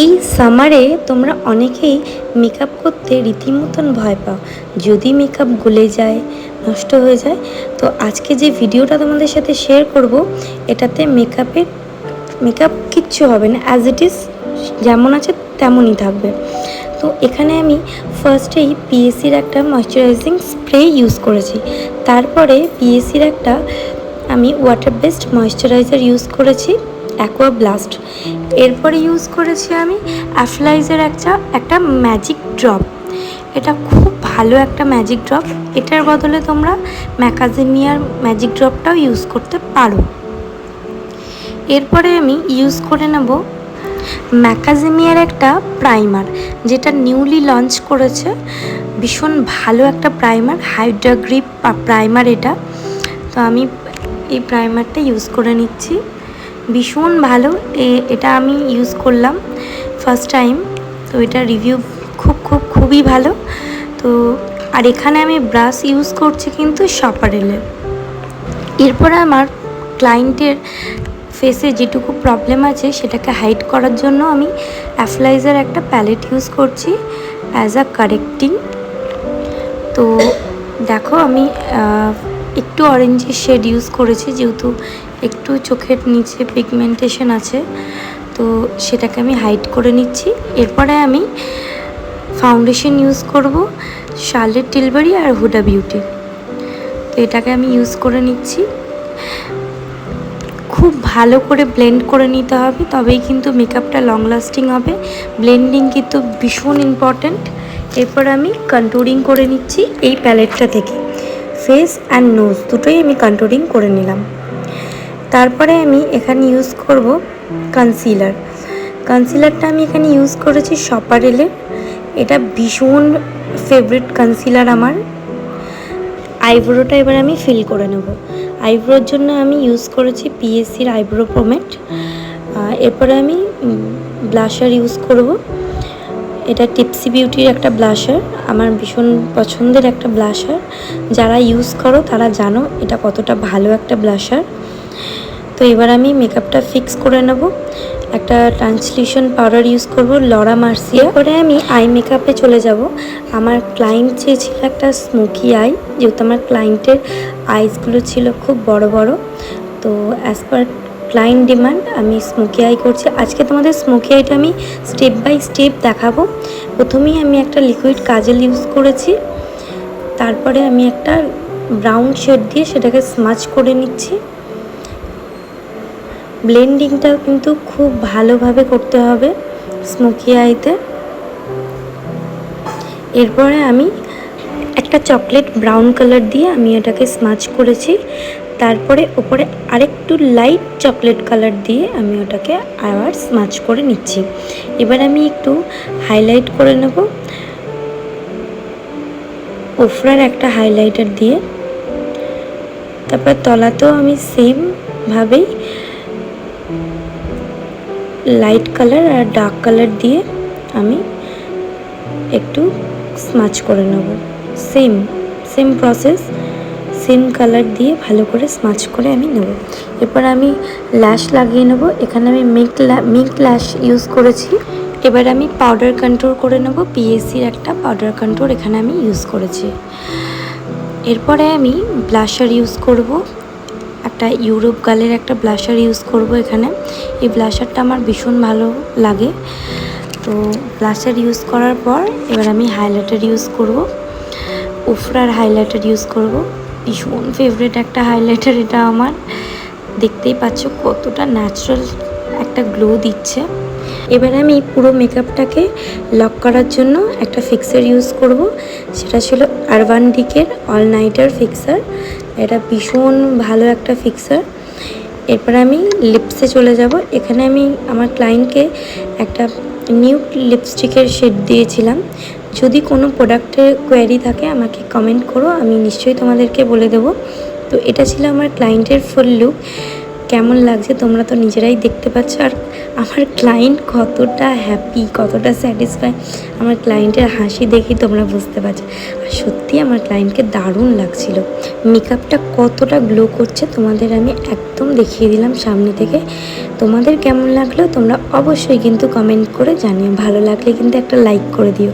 এই সামারে তোমরা অনেকেই মেকআপ করতে রীতিমতন ভয় পাও। যদি মেকআপ গলে যায়, নষ্ট হয়ে যায়, তো আজকে যে ভিডিওটা তোমাদের সাথে শেয়ার করব, এটাতে মেকআপের, মেকআপ কিচ্ছু হবে না অ্যাজ ইট ইজ যেমন আছে তেমনই থাকবে। তো এখানে আমি ফার্স্টেই পিএসসির একটা ময়শ্চারাইজিং স্প্রে ইউজ করেছি। তারপরে পিএসসির একটা আমি ওয়াটার বেসড ময়শ্চারাইজার ইউজ করেছি। অ্যাকোয়া ব্লাস্ট এরপরে ইউজ করেছি আমি অ্যাফলাইজার একটা একটা ম্যাজিক ড্রপ এটা খুব ভালো একটা ম্যাজিক ড্রপ এটার বদলে তোমরা ম্যাকাজিমিয়ার ম্যাজিক ড্রপটাও ইউজ করতে পারো। এরপরে আমি ইউজ করে নেব ম্যাকাজিমিয়ার একটা প্রাইমার যেটা নিউলি লঞ্চ করেছে। ভীষণ ভালো একটা প্রাইমার হাইড্রাগ্রিপ প্রাইমার এটা। তো আমি এই প্রাইমারটা ইউজ করে নিচ্ছি। ভীষণ ভালো। এটা আমি ইউজ করলাম ফার্স্ট টাইম তো এটা রিভিউ খুব খুব, খুবই ভালো। তো, আর এখানে আমি ব্রাশ ইউজ করছি কিন্তু সপারেলের এরপরে আমার ক্লায়েন্টের ফেসে যেটুকু প্রবলেম আছে, সেটাকে হাইড করার জন্য আমি অ্যাফলাইজার একটা প্যালেট ইউজ করছি অ্যাজ আ কারেক্টিং তো, দেখো আমি একটু অরেঞ্জের শেড ইউজ করেছি, যেহেতু একটু চোখের নিচে পিগমেন্টেশন আছে, তো সেটাকে আমি হাইড করে নিচ্ছি। এরপরে আমি ফাউন্ডেশন ইউজ করব শার্লেট টিলবারি আর হুডা বিউটি তো এটাকে আমি ইউজ করে নিচ্ছি। খুব ভালো করে ব্লেন্ড করে নিতে হবে, তবেই কিন্তু মেকআপটা লং লাস্টিং হবে। ব্লেন্ডিং কিন্তু ভীষণ ইম্পর্ট্যান্ট এরপর আমি কন্ট্রোলিং করে নিচ্ছি এই প্যালেটটা থেকে। ফেস অ্যান্ড নোজ দুটোই আমি কন্ট্রোলিং করে নিলাম। তারপরে আমি এখানে ইউজ করব কনসিলার কনসিলারটা আমি এখানে ইউজ করেছি সপারেলের এটা ভীষণ ফেভারিট কনসিলার আমার। আইব্রোটা এবার আমি ফিল করে নেব। আইব্রোর জন্য আমি ইউজ করেছি পিএসসির আইব্রো প্রোমেট এরপরে আমি ব্লাশার ইউজ করব। এটা টিপসি বিউটির একটা ব্লাশার আমার ভীষণ পছন্দের একটা ব্লাশার যারা ইউজ করো, তারা জানো এটা কতটা ভালো একটা ব্লাশার তো এবার আমি মেকআপটা ফিক্স করে নেব। একটা ট্রান্সলিউশন পাউডার ইউজ করব লরা মার্সিয়া পরে আমি আই মেকআপে চলে যাব। আমার ক্লায়েন্ট চেয়েছিল একটা স্মোকি আই যেহেতু আমার ক্লায়েন্টের আইসগুলো ছিল খুব বড় বড়। তো অ্যাজ পার ক্লায়েন্ট ডিমান্ড আমি স্মোকি আই করছি। আজকে তোমাদের স্মোকি আইটা আমি স্টেপ বাই স্টেপ দেখাবো। প্রথমেই আমি একটা লিকুইড কাজল ইউজ করেছি। তারপরে আমি একটা ব্রাউন শেড দিয়ে সেটাকে স্মাচ করে নিচ্ছি। ব্লেন্ডিংটাও কিন্তু খুব ভালোভাবে করতে হবে স্মোকি আইতে এরপরে আমি একটা চকলেট ব্রাউন কালার দিয়ে আমি এটাকে স্মাচ করেছি। তারপরে ওপরে আরেকটু লাইট চকলেট কালার দিয়ে আমি ওটাকে আবার স্মাচ করে নিচ্ছি। এবার আমি একটু হাইলাইট করে নেব। ওফরার একটা হাইলাইটার দিয়ে। তারপর তলাতেও আমি সেমভাবেই লাইট কালার আর ডার্ক কালার দিয়ে আমি একটু স্মাচ করে নেব। Same same process same colour দিয়ে ভালো করে স্মাচ করে আমি নেব। এরপর আমি ল্যাশ লাগিয়ে নেব। এখানে আমি মিল্ক মিল্ক ল্যাশ ইউজ করেছি। এবার আমি পাউডার কন্ট্রোল করে নেব। পিএসসির একটা পাউডার কন্ট্রোল এখানে আমি ইউজ করেছি। এরপরে আমি ব্লাশার ইউজ করব। একটা ইউরোপ গালের একটা ব্লাশার ইউজ করব এখানে। এই ব্লাশারটা আমার ভীষণ ভালো লাগে। তো ব্লাশার ইউজ করার পর এবার আমি হাইলাইটার ইউজ করব। উফরার হাইলাইটার ইউজ করব। ভীষণ ফেভারিট একটা হাইলাইটার এটা আমার। দেখতেই পাচ্ছ কতটা ন্যাচারাল একটা গ্লো দিচ্ছে। এবার আমি পুরো মেকআপটাকে লক করার জন্য একটা ফিক্সার ইউজ করব। সেটা ছিল আরবান ডিকের অল নাইটার ফিক্সার এটা ভীষণ ভালো একটা ফিক্সার এরপর আমি লিপসে চলে যাব। এখানে আমি আমার ক্লায়েন্টকে একটা নিউ লিপস্টিকের শেড দিয়েছিলাম। যদি কোনো প্রোডাক্টের কোয়ারি থাকে, আমাকে কমেন্ট করো, আমি নিশ্চয়ই তোমাদেরকে বলে দেবো। তো এটা ছিল আমার ক্লায়েন্টের ফুল লুক কেমন লাগছে তোমরা তো নিজেরাই দেখতে পাচ্ছ। আর আমার ক্লায়েন্ট কতটা হ্যাপি কতটা স্যাটিসফাই আমার ক্লায়েন্টের হাসি দেখেই তোমরা বুঝতে পারছ। আর সত্যি আমার ক্লায়েন্টকে দারুণ লাগছিল। মেকআপটা কতটা গ্লো করছে তোমাদের আমি একদম দেখিয়ে দিলাম সামনে থেকে। তোমাদের কেমন লাগল তোমরা অবশ্যই কিন্তু কমেন্ট করে জানিও। ভালো লাগলে কিন্তু একটা লাইক করে দিও।